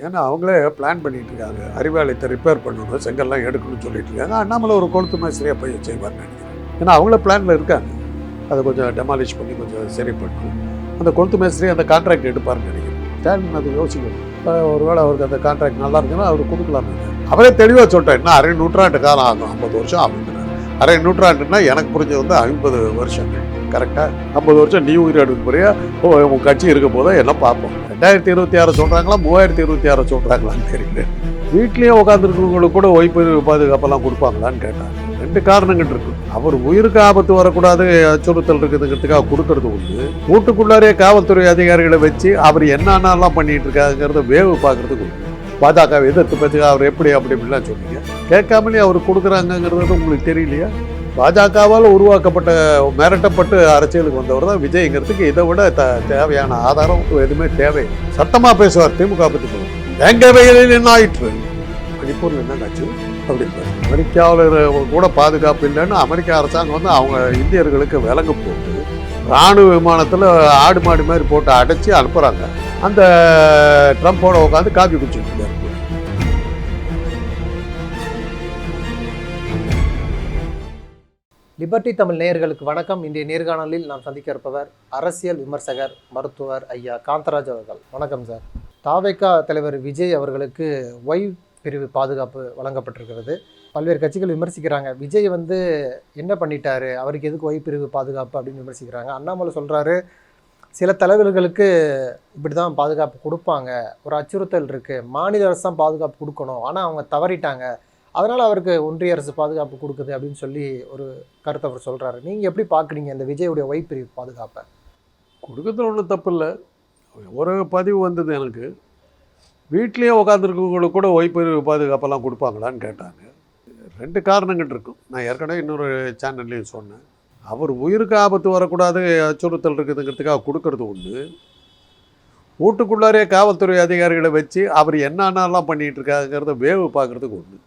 ஏன்னா அவங்களே பிளான் பண்ணிட்டு இருக்காங்க அறிவாலயத்தை ரிப்பேர் பண்ணணும் செங்கல்லாம் எடுக்கணும்னு சொல்லிட்டு இருக்காங்க அண்ணாமலை ஒரு கொளுத்து மேஸ்திரியாக போய் செய்வார்னு நினைக்கிறேன். ஏன்னா அவங்கள பிளானில் இருக்காங்க. அதை கொஞ்சம் டெமாலிஷ் பண்ணி கொஞ்சம் சரி பண்ணணும். அந்த கொளுத்து மேஸ்திரி அந்த கான்ட்ராக்ட் எடுப்பார்னு நினைக்கிறேன். ஸ்டாலின் அதை யோசிக்கணும். ஒரு ஒருவேளை அவருக்கு அந்த கான்ட்ராக்ட் நல்லா இருக்குன்னா அவர் கொடுக்கலாம் அவரே தெளிவாக சொல்லிட்டார் இன்னும் அரை நூற்றாண்டு காலம் ஆகும். ஐம்பது வருஷம் ஆகும். அரை நூற்றாண்டுன்னா எனக்கு புரிஞ்சது வந்து ஐம்பது வருஷங்கள். கரெக்டாக ஐம்பது வருஷம் நீ உயிரிழப்பு முறையா போறியா? ஓ உன் கட்சி இருக்க போதோ? எல்லாம் பார்ப்போம். ரெண்டாயிரத்தி இருபத்தி ஆறு சொல்கிறாங்களா மூவாயிரத்தி இருபத்தி ஆறு சொல்கிறாங்களான்னு தெரியல. வீட்லேயே உட்காந்துருக்கவங்களுக்கு கூட ஒய்ப்பு பாதுகாப்பெல்லாம் கொடுப்பாங்களான்னு கேட்டாங்க. ரெண்டு காரணங்கள் இருக்கு. அவர் உயிருக்கு ஆபத்து வரக்கூடாது அச்சுறுத்தல் இருக்குதுங்கிறதுக்காக கொடுக்கறது உண்டு. வீட்டுக்குள்ளாரே காவல்துறை அதிகாரிகளை வச்சு அவர் என்னென்னலாம் பண்ணிட்டு இருக்காங்கிறத வேவு பார்க்கறதுக்கு உண்டு. பாஜக எதிர்த்து பற்றி அவர் எப்படி அப்படி இப்படிலாம் சொன்னீங்க கேட்காமலே அவர் கொடுக்குறாங்கங்கிறது உங்களுக்கு தெரியலையா? பாஜகவால் உருவாக்கப்பட்ட மிரட்டப்பட்டு அரசியலுக்கு வந்தவர் தான் விஜய்ங்கிறதுக்கு இதை விட த தேவையான ஆதாரம் எதுவுமே தேவை. சத்தமாக பேசுவார் திமுக பற்றி எங்க வெயிலில் என்ன ஆயிற்று? மணிப்பூரில் என்ன ஆச்சு அப்படின்னு அமெரிக்காவில் கூட பாதுகாப்பு இல்லைன்னு அமெரிக்க அரசாங்கம் வந்து அவங்க இந்தியர்களுக்கு விலங்கு போட்டு ராணுவ விமானத்தில் ஆடு மாடு மாதிரி போட்டு அடைச்சி அனுப்புகிறாங்க அந்த ட்ரம்ப்போட உட்காந்து காப்பி குடிச்சிட்டு இருந்தார். லிபர்டி தமிழ் நேயர்களுக்கு வணக்கம். இன்றைய நேர்காணலில் நாம் சந்திக்க இருப்பவர் அரசியல் விமர்சகர் மருத்துவர் ஐயா காந்தராஜ் அவர்கள். வணக்கம் சார். தாவேக்கா தலைவர் விஜய் அவர்களுக்கு ஒய் பிரிவு பாதுகாப்பு வழங்கப்பட்டிருக்கிறது. பல்வேறு கட்சிகள் விமர்சிக்கிறாங்க. விஜய் வந்து என்ன பண்ணிட்டாரு? அவருக்கு எதுக்கு ஒய் பிரிவு பாதுகாப்பு அப்படின்னு விமர்சிக்கிறாங்க. அண்ணாமலை சொல்கிறாரு சில தலைவர்களுக்கு இப்படி தான் பாதுகாப்பு கொடுப்பாங்க. ஒரு அச்சுறுத்தல் இருக்குது மாநில அரசு தான் பாதுகாப்பு கொடுக்கணும். ஆனால் அவங்க தவறிட்டாங்க. அதனால் அவருக்கு ஒன்றிய அரசு பாதுகாப்பு கொடுக்குது அப்படின்னு சொல்லி ஒரு கருத்தை அவர் சொல்கிறாரு நீங்கள் எப்படி பார்க்குறீங்க இந்த விஜயுடைய ஒய் பாதுகாப்பை? கொடுக்கறதுல ஒன்றும் தப்பு இல்லை. ஒரு பதிவு வந்தது எனக்கு. வீட்லேயே உட்காந்துருக்கவங்களுக்கு கூட ஒய்பிரிவு பாதுகாப்பெல்லாம் கொடுப்பாங்களான்னு கேட்டாங்க. ரெண்டு காரணங்கள் இருக்கும். நான் ஏற்கனவே இன்னொரு சேனல்லையும் சொன்னேன். அவர் உயிருக்கு ஆபத்து வரக்கூடாது அச்சுறுத்தல் இருக்குதுங்கிறதுக்காக கொடுக்கறது உண்டு. வீட்டுக்குள்ளாரே காவல்துறை அதிகாரிகளை வச்சு அவர் என்னென்னலாம் பண்ணிகிட்டு இருக்காங்கிறத வேவு பார்க்குறதுக்கு உண்டு.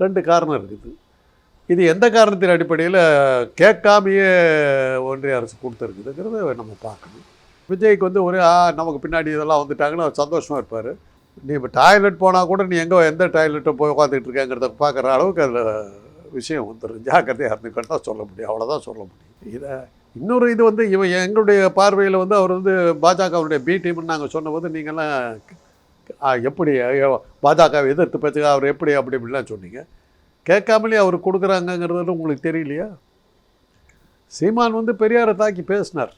ரெண்டு காரணம் இருக்குது. இது எந்த காரணத்தின் அடிப்படையில் கேட்காமையே ஒன்றிய அரசு கொடுத்துருக்குதுங்கிறத நம்ம பார்க்கணும். விஜய்க்கு வந்து ஒரு ஆ நமக்கு பின்னாடி இதெல்லாம் வந்துட்டாங்கன்னு அவர் சந்தோஷமாக இருப்பார். நீ இப்போ டாய்லெட் போனால் கூட நீ எங்கே எந்த டாய்லெட்டை போய் உட்காந்துட்டு இருக்கேங்கிறத பார்க்குற அளவுக்கு அதில் விஷயம் வந்துடும் ஜாக்கிரதையாக இருந்துக்கிட்டு தான் சொல்ல முடியும். அவ்வளோதான் சொல்ல முடியும். இதை இன்னொரு இது வந்து இவன் எங்களுடைய பார்வையில் வந்து அவர் வந்து பாஜகவுடைய பி டீம்னு நாங்கள் சொன்னபோது நீங்கள்லாம் எப்படி ஐயோ, பாஜகவை எதிர்த்து பேச்சு அவர் எப்படி அப்படி இப்படிலாம் சொன்னீங்க. கேட்காமலே அவர் கொடுக்குறாங்கங்கிறது உங்களுக்கு தெரியலையா? சீமான் வந்து பெரியாரை தாக்கி பேசினார்.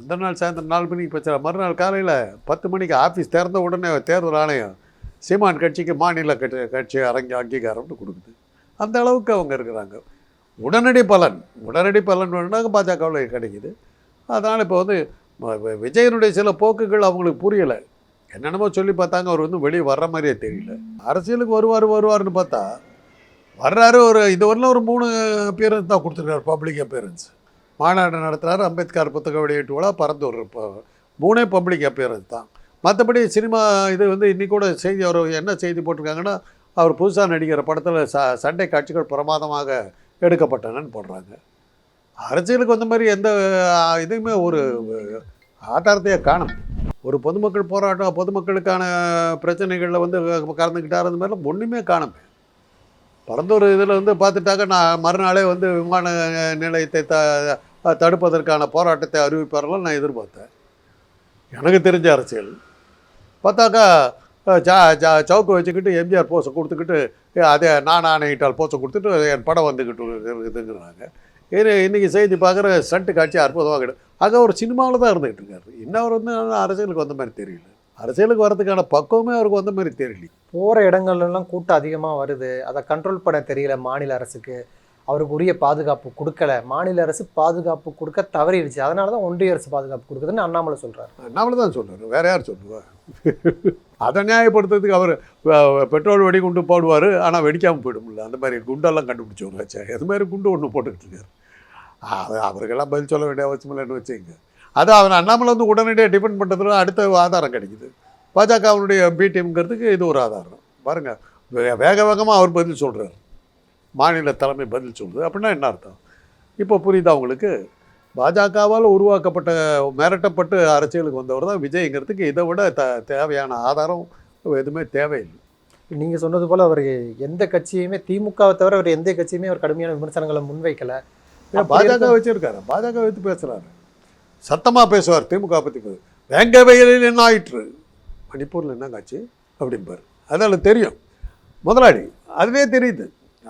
இந்த நாள் சாயந்தரம் நாலு மணிக்கு பேசுகிறார் மறுநாள் காலையில் பத்து மணிக்கு ஆஃபீஸ் திறந்த உடனே தேர்தல் ஆணையம் சீமான் கட்சிக்கு மாநில கட்சி கட்சி அரங்க அங்கீகாரம்னு கொடுக்குது. அந்த அளவுக்கு அவங்க இருக்கிறாங்க. உடனடி பலன் உடனடி பலன் வேணும்னா பாஜகவில் கிடைக்குது. அதனால் இப்போ வந்து விஜயனுடைய சில போக்குகள் அவங்களுக்கு புரியலை. என்னென்னமோ சொல்லி பார்த்தாங்க அவர் வந்து வெளியே வர்ற மாதிரியே தெரியல. அரசியலுக்கு வருவார் வருவார்னு பார்த்தா வர்றாரு ஒரு இது வரலாம் ஒரு மூணு அப்பியரன்ஸ் தான் கொடுத்துருக்காரு பப்ளிக் அப்பியரன்ஸ் மாநாடு நடத்துகிறாரு அம்பேத்கர் புத்தக வெளியீட்டு விழா பரந்தூர் இப்போ மூணே பப்ளிக் அப்பியரன்ஸ் தான். மற்றபடி சினிமா இது வந்து இன்றைக்கூட செய்தி அவர் என்ன செய்தி போட்டிருக்காங்கன்னா அவர் புதுசாக நடிக்கிற படத்தில் ச சண்டை காட்சிகள் பிரமாதமாக எடுக்கப்பட்டனன்னு போடுறாங்க. அரசியலுக்கு வந்த மாதிரி எந்த இதுவுமே ஒரு ஆட்டாரத்தையே காணும். ஒரு பொதுமக்கள் போராட்டம் பொதுமக்களுக்கான பிரச்சனைகளில் வந்து கலந்துக்கிட்டார் அந்த மாதிரிலாம் ஒன்றுமே காணும். பரந்தூர் இதில் வந்து பார்த்துட்டாக்க நான் மறுநாளே வந்து விமான நிலையத்தை த தடுப்பதற்கான போராட்டத்தை அறிவிப்பார்கள் நான் எதிர்பார்த்தேன். எனக்கு தெரிஞ்ச அரசியல். பார்த்தாக்கா சவுக்கு வச்சுக்கிட்டு எம்ஜிஆர் போஸை கொடுத்துக்கிட்டு அதே நான் ஆணையிட்டால் போஸை கொடுத்துட்டு என் படம் வந்துக்கிட்டு இருக்குதுங்கிறாங்க. ஏன்னா இன்றைக்கி செய்தி பார்க்குற ஸ்டண்ட் காட்சி அற்புதமாக கிடையாது அங்கே ஒரு சினிமாவில் தான் இருந்துகிட்டு இருக்காரு. இன்னும் அவர் வந்து அரசியலுக்கு வந்த மாதிரி தெரியல. அரசியலுக்கு வரதுக்கான பக்குவமே அவருக்கு வந்த மாதிரி தெரியல. போகிற இடங்கள்லாம் கூட்டம் அதிகமாக வருது. அதை கண்ட்ரோல் பண்ண தெரியல மாநில அரசுக்கு. அவருக்கு உரிய பாதுகாப்பு கொடுக்கல. மாநில அரசு பாதுகாப்பு கொடுக்க தவறிடுச்சு. அதனால தான் ஒன்றிய அரசு பாதுகாப்பு கொடுக்குதுன்னு அண்ணாமலை சொல்கிறார் அண்ணாமலை தான் சொல்கிறார் வேற யார் சொல்லுவா? அதை நியாயப்படுத்துறதுக்கு அவர் பெட்ரோல் வெடிகுண்டு போடுவார். ஆனால் வெடிக்காமல் போயிடும்ல. அந்த மாதிரி குண்டெல்லாம் கண்டுபிடிச்சவங்க வச்சா அது மாதிரி குண்டு ஒன்று போட்டுக்கிட்டு இருக்காரு அது அவருக்கெல்லாம் பதில் சொல்ல வேண்டிய அவசியம் இல்லைன்னு வச்சுங்க அது அவன் அண்ணாமலை வந்து உடனடியாக டிபெண்ட் பண்ணுறதுல அடுத்த ஆதாரம் கிடைக்குது. பாஜகவினுடைய பிடிஎம்ங்கிறதுக்கு இது ஒரு ஆதாரம். பாருங்கள் வேக வேகமாக அவர் பதில் சொல்கிறார் மாநில தலைமை பதில் சொல்லுது அப்படின்னா என்ன அர்த்தம்? இப்போ புரியுதா உங்களுக்கு? பாஜகவால் உருவாக்கப்பட்ட மிரட்டப்பட்டு அரசியலுக்கு வந்தவர் தான் விஜய்ங்கிறதுக்கு இதை விட த தேவையான ஆதாரம் எதுவுமே தேவையில்லை. நீங்கள் சொன்னது போல் அவர் எந்த கட்சியுமே திமுகவை தவிர அவர் எந்த கட்சியுமே அவர் கடுமையான விமர்சனங்களை முன்வைக்கல. பாஜக வச்சிருக்காரு. பாஜக வைத்து பேசுறாரு. சத்தமா பேசுவார் திமுக பத்தி பேசு வேங்க வயலில் என்ன ஆயிற்று? மணிப்பூர்ல என்ன காட்சி? அப்படிம்பாரு. அதனால தெரியும். முதலாளி அதுவே தெரியுது.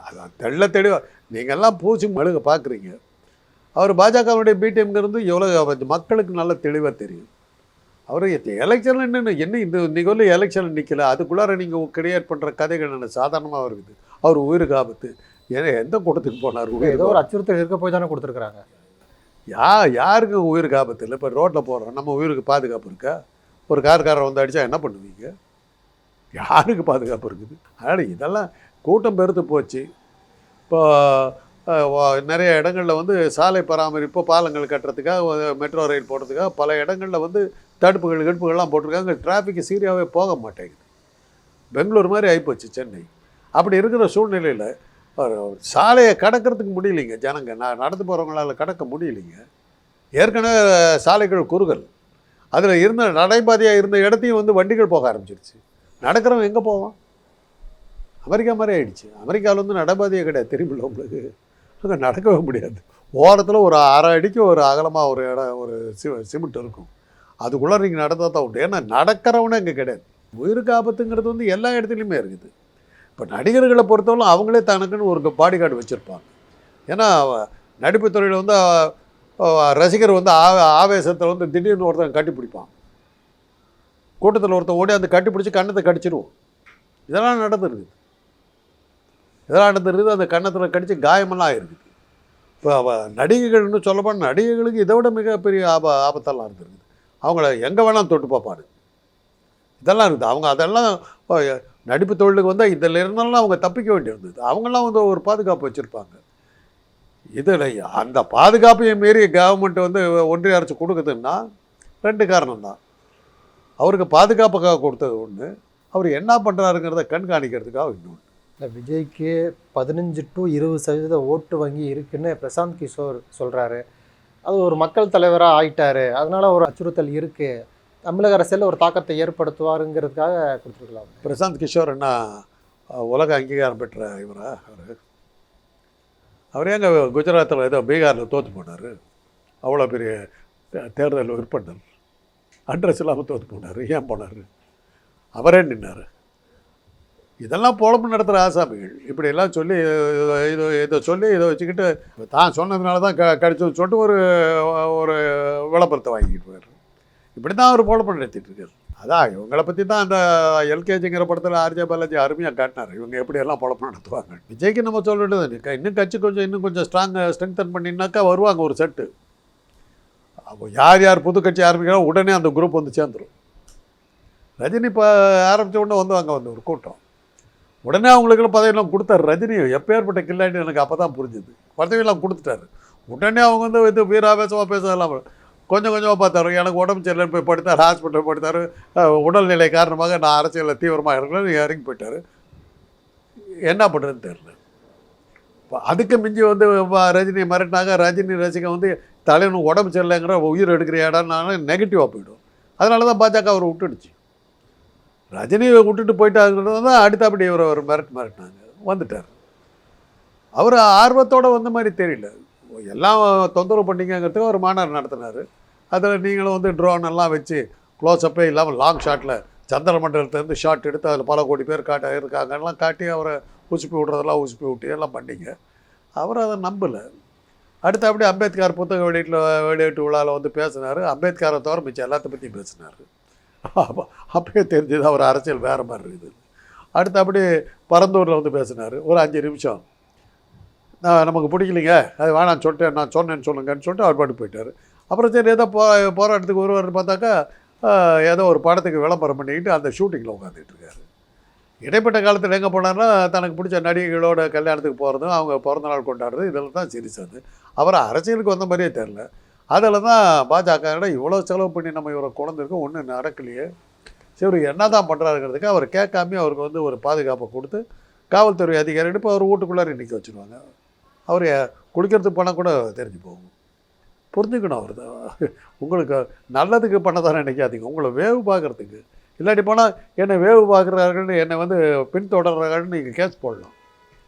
அதான் தெள்ள தெளிவா நீங்கெல்லாம் பூசி மழுக பார்க்குறீங்க அவர் பாஜகவுடைய பிடிஎம்ங்கிறது எவ்வளோ மக்களுக்கு நல்ல தெளிவாக தெரியும். அவர் எலெக்ஷனில் என்ன என்ன இந்த நிகழ்வு எலெக்ஷனில் நிற்கல அதுக்குள்ளார நீங்கள் கிரியேட் பண்ணுற கதைகள் என்ன சாதாரணமாக இருக்குது. அவர் உயிருக்கு ஆபத்து. ஏன்னா எந்த கூட்டத்துக்கு போனார் ஏதோ ஒரு அச்சுறுத்தல் இருக்க போய் தானே கொடுத்துருக்காங்க யா யாருக்கு உயிருக்கு ஆபத்து இல்லை? இப்போ ரோட்டில் போகிறோம் நம்ம உயிருக்கு பாதுகாப்பு இருக்கா? ஒரு கார்காரர் வந்து அடித்தா என்ன பண்ணுவீங்க? யாருக்கு பாதுகாப்பு இருக்குது? அதனால் இதெல்லாம் கூட்டம் பெருத்து போச்சு. இப்போ நிறைய இடங்களில் வந்து சாலை பராமரிப்பு பாலங்கள் கட்டுறதுக்காக மெட்ரோ ரயில் போடுறதுக்காக பல இடங்களில் வந்து தடுப்புகள் கடுப்புகள்லாம் போட்டிருக்காங்க. டிராஃபிக் சீரியாவே போக மாட்டேங்குது. பெங்களூர் மாதிரி ஆகிப்போச்சு சென்னை. அப்படி இருக்கிற சூழ்நிலையில் சாலையை கடக்கிறதுக்கு முடியலைங்க ஜனங்க. நான் நடந்து போகிறவங்களால கடக்க முடியலைங்க. ஏற்கனவே சாலைகள் குறுகல். அதில் இருந்த நடைபாதையாக இருந்த இடத்தையும் வந்து வண்டிகள் போக ஆரம்பிச்சிருச்சு. நடக்கிறவன் எங்கே போவான்? அமெரிக்கா மாதிரி ஆயிடுச்சு. அமெரிக்காவில் வந்து நடைபாதையே கிடையாது. தெரியுமில்ல உங்களுக்கு? அங்கே நடக்கவே முடியாது. ஓரத்தில் ஒரு அரை அடிக்கு ஒரு அகலமாக ஒரு இடம் ஒரு சி சிமெண்ட் இருக்கும். அதுக்குள்ளே நீங்கள் நடந்தால் தான் உண்டு. ஏன்னா நடக்கிறவனே இங்கே கிடையாது. உயிருக்கு ஆபத்துங்கிறது வந்து எல்லா இடத்துலையுமே இருக்குது. இப்போ நடிகர்களை பொறுத்தவரை அவங்களே தனக்குன்னு ஒரு பாடி கார்டு வச்சுருப்பாங்க. ஏன்னா நடிப்பு துறையில் வந்து ரசிகர் வந்து ஆ ஆவேசத்தில் வந்து திடீர்னு ஒருத்தன் கட்டி பிடிப்பான் கூட்டத்தில் ஒருத்தன் ஓடி அந்த கட்டி பிடிச்சி கண்ணத்தை கடிச்சிருவோம் இதெல்லாம் நடந்துருக்குது இதெல்லாம் நடந்துருக்குது அந்த கன்னத்தில் கடித்து காயமெல்லாம் ஆயிருக்குது. இப்போ நடிகைகள்னு சொல்லப்போனால் நடிகைகளுக்கு இதை விட மிகப்பெரிய ஆப ஆபத்தெல்லாம் இருந்திருக்குது. அவங்கள எங்கே வேணாலும் தொட்டு பார்ப்பாரு. இதெல்லாம் இருக்குது. அவங்க அதெல்லாம் நடிப்பு தொழிலுக்கு வந்தால் இதில் இருந்தாலும் அவங்க தப்பிக்க வேண்டியிருந்தது அவங்களாம் வந்து ஒரு பாதுகாப்பு வச்சுருப்பாங்க. இதில் அந்த பாதுகாப்பையும் மீறி கவர்மெண்ட் வந்து ஒன்றிய அரசு கொடுக்குதுன்னா ரெண்டு காரணம் தான். அவருக்கு பாதுகாப்புக்காக கொடுத்தது ஒன்று அவர் என்ன பண்ணுறாருங்கிறத கண்காணிக்கிறதுக்காக இன்னொன்று இந்த விஜய்க்கு பதினஞ்சு டு இருபது சதவீத ஓட்டு வங்கி இருக்குன்னு பிரசாந்த் கிஷோர் சொல்கிறாரு அது ஒரு மக்கள் தலைவராக ஆயிட்டாரு. அதனால் ஒரு அச்சுறுத்தல் இருக்குது தமிழக அரசியலில் ஒரு தாக்கத்தை ஏற்படுத்துவாருங்கிறதுக்காக கொடுத்துருக்கலாம். பிரசாந்த் கிஷோர் என்ன உலக அங்கீகாரம் பெற்ற இவரா அவர்? அவர் எங்க குஜராத்தில் ஏதோ பீகாரில் தோற்று போனார்? அவ்வளோ பெரிய தே- தேர்தல் விற்பனர் அட்ரஸ் இல்லாமல் தோற்று போனார். ஏன் போனார்? அவரே நின்னார். இதெல்லாம் பொழப்பு நடத்துகிற ஆசாமிகள். இப்படியெல்லாம் சொல்லி இது இதை சொல்லி இதை வச்சுக்கிட்டு தான் சொன்னதுனால தான் க கடிச்சதுன்னு சொல்லிட்டு ஒரு ஒரு விளம்பரத்தை வாங்கிட்டு போயிடுறாரு. இப்படி தான் அவர் பொழப்பு நடத்திட்டு இருக்காரு. அதான் இவங்களை பற்றி தான் அந்த எல்கேஜிங்கிற படத்தில் ஆர்ஜே பாலாஜி அருமையாக காட்டினார். இவங்க எப்படியெல்லாம் பொழப்பு நடத்துவாங்க. விஜய்க்கு நம்ம சொல்ல வேண்டியது இன்னும் கட்சி கொஞ்சம் இன்னும் கொஞ்சம் ஸ்ட்ராங் ஸ்ட்ரெங்தன் பண்ணினாக்கா வருவாங்க ஒரு செட்டு அப்போ யார் யார் புது கட்சி ஆரம்பிக்கிறோம் உடனே அந்த குரூப் வந்து சேர்ந்துரும். ரஜினி இப்போ ஆரம்பித்த உடனே வந்து அங்கே வந்து ஒரு கூட்டம். உடனே அவங்களுக்குலாம் பதவியெல்லாம் கொடுத்தாரு ரஜினி எப்பேற்பட்ட கில்லாண்டி எனக்கு அப்போ தான் புரிஞ்சுது. பதவியெல்லாம் கொடுத்துட்டாரு. உடனே அவங்க வந்து இது வீராவேசமாக பேசலாம் கொஞ்சம் கொஞ்சமாக பார்த்தாரு. எனக்கு உடம்பு சரியில்லைன்னு போய் படுத்தார் ஹாஸ்பிட்டல் படுத்தார். உடல்நிலை காரணமாக நான் அரசியலில் தீவிரமாக இருக்கிறேன் இறங்கி போயிட்டார். என்ன பண்ணுறதுன்னு தெரில இப்போ அதுக்கு மிஞ்சி வந்து ரஜினி மிரட்டினாங்க. ரஜினி ரசிகன் வந்து தலைவனுக்கு உடம்பு சரியில்லைங்கிற உயிர் எடுக்கிற இடம்னால நெகட்டிவாக போயிடும். அதனால தான் பாஜக அவர் விட்டுடுச்சு. ரஜினியை விட்டுட்டு போயிட்டாங்கிறது தான் அடுத்தபடி இவர் ஒரு மிரட்டு மிரட்டினாங்க. வந்துட்டார். அவர் ஆர்வத்தோட வந்த மாதிரி தெரியல. எல்லாம் தொந்தரவு பண்ணிக்கங்கிறதுக்கு ஒரு மாநாடு நடத்தினார். அதில் நீங்களும் வந்து ட்ரோன் எல்லாம் வச்சு க்ளோஸ்அப்பே இல்லாமல் லாங் ஷாட்டில் சந்திரமண்டலத்துலேருந்து ஷாட் எடுத்து அதில் பல கோடி பேர் காட்ட இருக்காங்கலாம் காட்டி அவரை உசுப்பி விட்றதெல்லாம் உசுப்பி விட்டு எல்லாம் பண்ணிங்க. அவர் அதை நம்பலை. அடுத்து அப்படியே அம்பேத்கர் புத்தக வெளியீட்டில் வெளியீட்டு விழாவில் வந்து பேசினார். அம்பேத்கரை தவிர மிச்சம் எல்லாத்த பற்றியும் பேசினார். அப்போ அப்பயே தெரிஞ்சது அவர் அரசியல் வேறு மாதிரி இருக்குது. அடுத்து அப்படியே பரந்தூரில் வந்து பேசினார். ஒரு அஞ்சு நிமிஷம். நான் நமக்கு பிடிக்கலைங்க. அது வேணாம் சொல்லிட்டேன். நான் சொன்னேன்னு சொல்லுங்கன்னு சொல்லிட்டு அவர் பாட்டு போயிட்டார். அப்புறம் சரி ஏதோ போ போராட்டத்துக்கு வருவார்னு பார்த்தாக்கா ஏதோ ஒரு படத்துக்கு விளம்பரம் பண்ணிக்கிட்டு அந்த ஷூட்டிங்கில் உட்காந்துட்டு இருக்காரு. இடைப்பட்ட காலத்தில் எங்கே போனார்னா தனக்கு பிடிச்ச நடிகைகளோட கல்யாணத்துக்கு போகிறதும் அவங்க பிறந்த நாள் கொண்டாடுறது இதெல்லாம் தான் சிரிச்சது அவர் அரசியலுக்கு வந்த மாதிரியே தெரில அதில் தான் பாஜக இவ்வளோ செலவு பண்ணி நம்ம இவரை குழந்திருக்கோம் ஒன்றும் நடக்கலையே. சரி இவர் என்ன தான் பண்ணுறாருங்கிறதுக்கு அவர் கேட்காம அவருக்கு வந்து ஒரு பாதுகாப்பை கொடுத்து காவல்துறை அதிகாரிகிட்ட இப்போ அவர் வீட்டுக்குள்ளார நிற்க வச்சுருவாங்க. அவர் குளிக்கிறதுக்கு போனால் கூட தெரிஞ்சு போகும். புரிஞ்சுக்கணும் அவர் உங்களுக்கு நல்லதுக்கு பண்ணதான் நினைக்காதீங்க. உங்களை வேவு பார்க்குறதுக்கு. இல்லாட்டி போனால் என்னை வேவு பார்க்குறார்கள்னு என்னை வந்து பின்தொடர்றார்கள்னு நீங்கள் கேஸ் போடலாம்.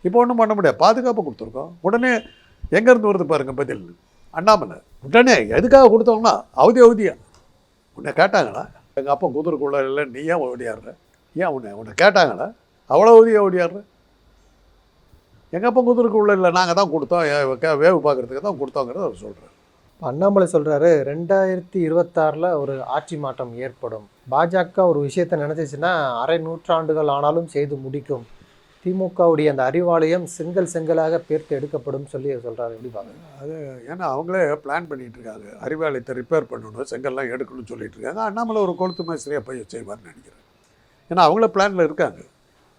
இப்போ ஒன்றும் பண்ண முடியாது. பாதுகாப்பு கொடுத்துருக்கோம். உடனே எங்கேருந்து வருது பாருங்கள் பதில்? அண்ணாமலை உடனே எதுக்காக கொடுத்தோம்னா அவதி அவதியா? உன்னை கேட்டாங்களா? எங்கள் அப்பா குதிரைக்குள்ள இல்லை நீ ஏன் ஓடியாடுற ஏன் உன்னை உன்னை கேட்டாங்களா? அவ்வளோ அவதியாக ஓடியாடுற எங்கள் அப்பா குதிரைக்குள்ள இல்லை நாங்கள் தான் கொடுத்தோம் ஏ- வேவு பார்க்குறதுக்கு தான் கொடுத்தோங்கிறத அவர் சொல்கிறார் அண்ணாமலை சொல்கிறாரு ரெண்டாயிரத்தி இருபத்தாறில் ஒரு ஆட்சி மாற்றம் ஏற்படும். பாஜக ஒரு விஷயத்தை நினச்சிச்சின்னா அரை நூற்றாண்டுகள் ஆனாலும் செய்து முடிக்கும். திமுகவுடைய அந்த அறிவாலயம் செங்கல் செங்கலாக பேர்த்து எடுக்கப்படும் சொல்லி சொல்கிறாரு எப்படி அது ஏன்னா அவங்களே பிளான் பண்ணிட்டு இருக்காங்க அறிவாலயத்தை ரிப்பேர் பண்ணணும் செங்கல்லாம் எடுக்கணும்னு சொல்லிட்டு இருக்காங்க அண்ணாமலை ஒரு கொளுத்து மேஸ்திரியாக போய் செய்வார்னு நினைக்கிறேன். ஏன்னா அவங்களே பிளானில் இருக்காங்க.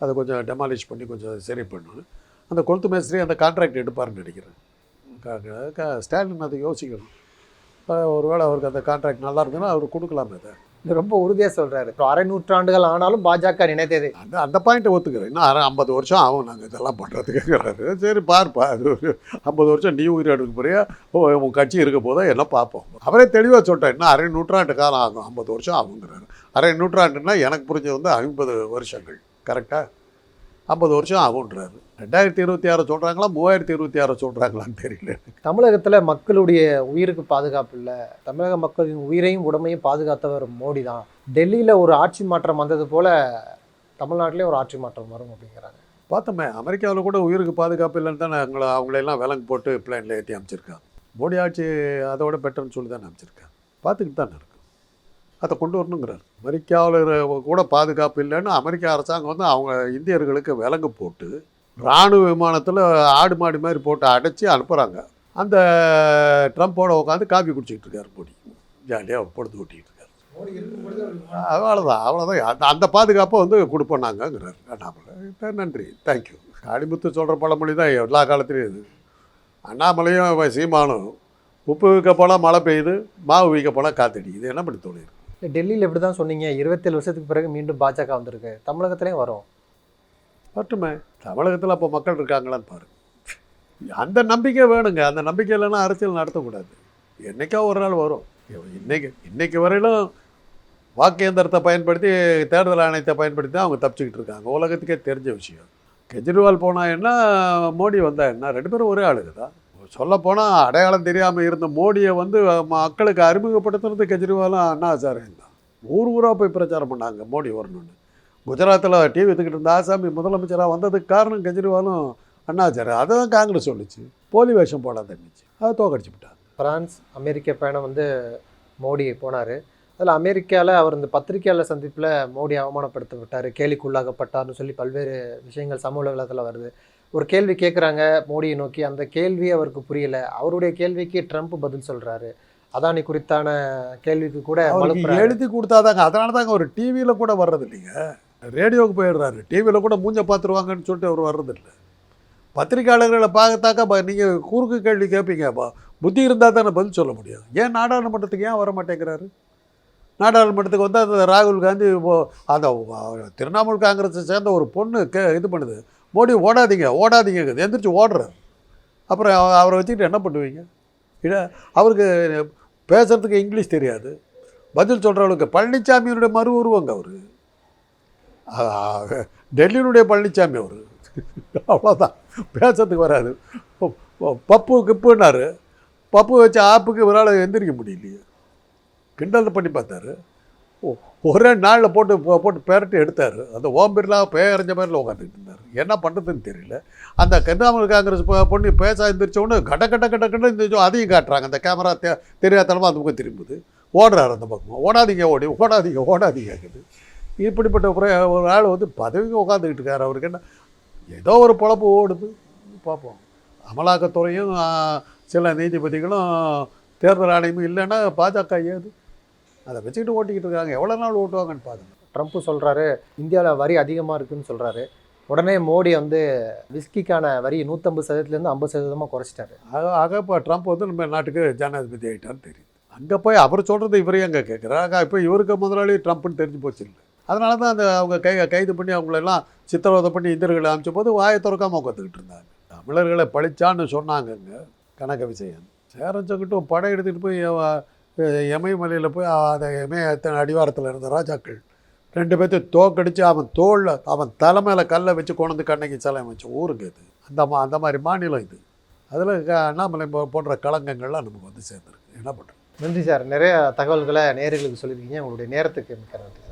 அதை கொஞ்சம் டெமாலிஷ் பண்ணி கொஞ்சம் சரி பண்ணணும். அந்த கொளுத்து மேஸ்திரி அந்த கான்ட்ராக்ட் எடுப்பார்னு நினைக்கிறேன். ஸ்டாலின் அதை யோசிக்கணும். ஒரு ஒருவேளை அவருக்கு அந்த கான்ட்ராக்ட் நல்லா இருந்ததுன்னா அவர் கொடுக்கலாமே அதை. இது ரொம்ப உறுதியாக சொல்கிறாரு இப்போ அரை நூற்றாண்டுகள் ஆனாலும் பாஜக நினைத்தது. அந்த அந்த பாயிண்ட்டை ஒத்துக்கிறேன். இன்னும் அரை ஐம்பது வருஷம் ஆகும் நாங்கள் இதெல்லாம் பண்ணுறதுக்குங்கிறாரு சரி பார்ப்பா அது ஐம்பது வருஷம் நீ உயிர் எடுக்க போறியா? ஓ, உன் கட்சி இருக்க போதா? எல்லாம் பார்ப்போம். அவரே தெளிவாக சொல்லிட்டேன் இன்னும் அரை நூற்றாண்டு காலம் ஆகும் ஐம்பது வருஷம் ஆகுங்கிறாரு. அரை நூற்றாண்டுன்னா எனக்கு புரிஞ்சது வந்து ஐம்பது வருஷங்கள். கரெக்டாக ஐம்பது வருஷம் ஆகுன்றாரு ரெண்டாயிரத்தி இருபத்தி ஆறு சொல்கிறாங்களா மூவாயிரத்தி இருபத்தி ஆறு சொல்கிறாங்களான்னு தெரியல தமிழகத்துல மக்களுடைய உயிருக்கு பாதுகாப்பு இல்லை. தமிழக மக்களின் உயிரையும் உடமையும் பாதுகாத்தவர் மோடி தான். டெல்லியில ஒரு ஆட்சி மாற்றம் வந்தது போல தமிழ்நாட்டிலேயும் ஒரு ஆட்சி மாற்றம் வரும் அப்படிங்கிறாங்க. பார்த்தோமே அமெரிக்காவில் கூட உயிருக்கு பாதுகாப்பு இல்லைன்னு தானே அவங்கள அவங்களெல்லாம் விலங்கு போட்டு பிளேனில் ஏற்றி அமைச்சிருக்காங்க மோடி ஆட்சி அதோட பெட்டர்னு சொல்லி தானே அமைச்சிருக்காங்க பார்த்துக்கிட்டு தானே அதை கொண்டு வரணுங்கிறார். அமெரிக்காவில் கூட பாதுகாப்பு இல்லைன்னு அமெரிக்க அரசாங்கம் வந்து அவங்க இந்தியர்களுக்கு விலங்கு போட்டு இராணுவ விமானத்தில் ஆடு மாடு மாதிரி போட்டு அடைச்சி அனுப்புகிறாங்க அந்த ட்ரம்ப்போட உட்காந்து காஃபி குடிச்சிக்கிட்டு இருக்கார் மோடி. ஜாலியாக பொழுது ஓட்டிகிட்டு இருக்கார். அவ்வளோதான் அவ்வளோதான் அந்த அந்த பாதுகாப்பை வந்து கொடுப்போம் நாங்கங்கிறார். அண்ணாமலை நன்றி. தேங்க்யூ காளிமுத்து சொல்கிற பழமொழி தான் எல்லா காலத்துலேயும் இது. அண்ணாமலையும் சீமானும் உப்பு வைக்க போனால் மழை பெய்யுது மாவு வைக்க போனால் காத்தடி என்ன பண்ணி தோணிருக்கு இல்லை டெல்லியில் இப்படி தான் சொன்னீங்க. இருபத்தேழு வருஷத்துக்கு பிறகு மீண்டும் பாஜக வந்திருக்கு. தமிழகத்துலேயும் வரும். மட்டுமே தமிழகத்தில் அப்போ மக்கள் இருக்காங்களான்னு பாருங்க அந்த நம்பிக்கை வேணுங்க. அந்த நம்பிக்கை இல்லைன்னா அரசியல் நடத்தக்கூடாது. என்னைக்கா ஒரு நாள் வரும். இன்னைக்கு இன்னைக்கு வரையிலும் வாக்கு இயந்திரத்தை பயன்படுத்தி தேர்தல் ஆணையத்தை பயன்படுத்தி தான் அவங்க தப்பிச்சுக்கிட்டு இருக்காங்க. உலகத்துக்கே தெரிஞ்ச விஷயம். கெஜ்ரிவால் போனா என்ன மோடி வந்தால் என்ன? ரெண்டு பேரும் ஒரே ஆளுங்க தான். சொல்லப்போனால் அடையாளம் தெரியாமல் இருந்த மோடியை வந்து மக்களுக்கு அறிமுகப்படுத்துறது கெஜ்ரிவாலும் அண்ணா ஆச்சாரியம் தான். ஊர் ஊராக போய் பிரச்சாரம் பண்ணாங்க மோடி வரணும்னு குஜராத்தில் டிவி எடுத்துக்கிட்டு இருந்த ஆசாமி முதலமைச்சராக வந்ததுக்கு காரணம் கெஜ்ரிவாலும் அண்ணாச்சாரு அதை தான் காங்கிரஸ் சொல்லுச்சு. போலி வேஷம் போடாத இருந்துச்சு. அதை தோக்கடிச்சு விட்டாங்க. பிரான்ஸ் அமெரிக்க பயணம் வந்து மோடி போனார். அதில் அமெரிக்காவில் அவர் இந்த பத்திரிகையாளர் சந்திப்பில் மோடி அவமானப்படுத்த விட்டார். கேலிக்குள்ளாகப்பட்டார்னு சொல்லி பல்வேறு விஷயங்கள் சமூக உலகத்தில் வருது. ஒரு கேள்வி கேட்குறாங்க மோடியை நோக்கி. அந்த கேள்வி அவருக்கு புரியல. அவருடைய கேள்விக்கு ட்ரம்ப் பதில் சொல்கிறாரு அதானி குறித்தான கேள்விக்கு கூட. எழுதி கொடுத்தாதாங்க. அதனால தாங்க ஒரு டிவியில் கூட வர்றது இல்லைங்க ரேடியோவுக்கு போயிடுறாரு. டிவியில் கூட மூஞ்ச பார்த்துருவாங்கன்னு சொல்லிட்டு அவர் வர்றது இல்லை பத்திரிக்கையாளர்களை பார்த்தாக்கா நீங்கள் குறுக்கு கேள்வி கேட்பீங்க பா- புத்தி இருந்தால் தானே பதில் சொல்ல முடியும். ஏன் நாடாளுமன்றத்துக்கு ஏன் வர மாட்டேங்கிறாரு? நாடாளுமன்றத்துக்கு வந்து அந்த ராகுல் காந்தி அந்த திரிணாமுல் காங்கிரஸை சேர்ந்த ஒரு பொண்ணு கே இது பண்ணுது. மோடி ஓடாதீங்க ஓடாதீங்க எந்திரிச்சு ஓடுறார் அப்புறம் அவரை வச்சுக்கிட்டு என்ன பண்ணுவீங்க? இல்லை அவருக்கு பேசுகிறதுக்கு இங்கிலீஷ் தெரியாது. பதில் சொல்கிறவளுக்கு பழனிசாமியினுடைய மறு உருவங்க அவர். டெல்லியினுடைய பழனிசாமி அவர். அவ்வளோதான் பேசுறதுக்கு வராது. பப்பு கிப்புன்னாரு. பப்பு வச்ச ஆப்புக்கு இவரால் எந்திரிக்க முடியலையே. கிண்டல் பண்ணி பார்த்தாரு. ஒரே நாளில் போட்டு போட்டு பேரட்டி எடுத்தார். அந்த ஓம் பிர்லா பேரஞ்ச மாதிரில உட்காந்துட்டு இருந்தார். என்ன பண்ணுறதுன்னு தெரியல. அந்த கன்னியாகுமரி காங்கிரஸ் பொண்ணு பேச எந்திரிச்ச கட கட கட கட இந்த அதையும் காட்டுறாங்க. அந்த கேமரா தெ தெரியாதனமாக அந்த பக்கம் திரும்புது. ஓடுறாரு அந்த பக்கம். ஓடாதீங்க ஓடி ஓடாதீங்க ஓடாதீங்க இப்படிப்பட்ட ஒரு ஒரு ஆள் வந்து பதவிக்கு உட்காந்துக்கிட்டு இருக்கார். அவருக்கு என்ன? ஏதோ ஒரு பொழப்பு ஓடுது. பார்ப்போம் அமலாக்கத்துறையும் சில நீதிபதிகளும் தேர்தல் ஆணையமும் இல்லைன்னா பாஜக ஏது? அதை வச்சுக்கிட்டு ஓட்டிக்கிட்டு இருக்காங்க. எவ்வளோ நாள் ஓட்டுவாங்கன்னு பாருங்க. ட்ரம்ப் சொல்கிறாரு இந்தியாவில் வரி அதிகமாக இருக்குன்னு சொல்கிறாரு உடனே மோடி வந்து விஸ்கிக்கான வரி நூற்றம்பது சதவீதத்துலேருந்து ஐம்பது சதவீதமாக குறைச்சிட்டாரு. ஆக ஆக இப்போ ட்ரம்ப் வந்து நம்ம நாட்டுக்கு ஜனாதிபதி ஆகிட்டான்னு தெரியுது. அங்கே போய் அவர் சொல்கிறது இவரே அங்கே கேட்குறாரு ஆக இப்போ இவருக்கு முதலாளி ட்ரம்ப்னு தெரிஞ்சு போச்சு இல்லை. அதனால தான் அந்த அவங்க கை கைது பண்ணி அவங்களெல்லாம் சித்திரவதை பண்ணி இந்தியர்களை அனுப்பிச்ச போது வாயை திறக்காம உட்காந்துக்கிட்டு இருந்தாங்க. தமிழர்களை பழிச்சான்னு சொன்னாங்கங்க கனக விஜயன். சேரஞ்சங்கிட்டும் படம் எடுத்துகிட்டு போய் இமயமலையில் போய் அதை அந்த இமயத்தின் அடிவாரத்தில் இருந்த ராஜாக்கள் ரெண்டு பேர்த்தையும் தோக்கடித்து அவன் தோளில் அவன் தலைமையில் கல்லை வச்சு கொண்டு கண்ணகி சிலை அமைச்சு ஊருக்கு இது. அந்த மா அந்த மாதிரி மாநிலம் இது. அதில் அண்ணாமலை போன்ற களங்கங்கள்லாம் நமக்கு வந்து சேர்ந்துருக்கு. என்ன பண்ணுறது? நன்றி சார். நிறைய தகவல்களை நேர்களுக்கு சொல்லியிருக்கீங்க. உங்களுடைய நேரத்துக்கு மிக்க நன்றி.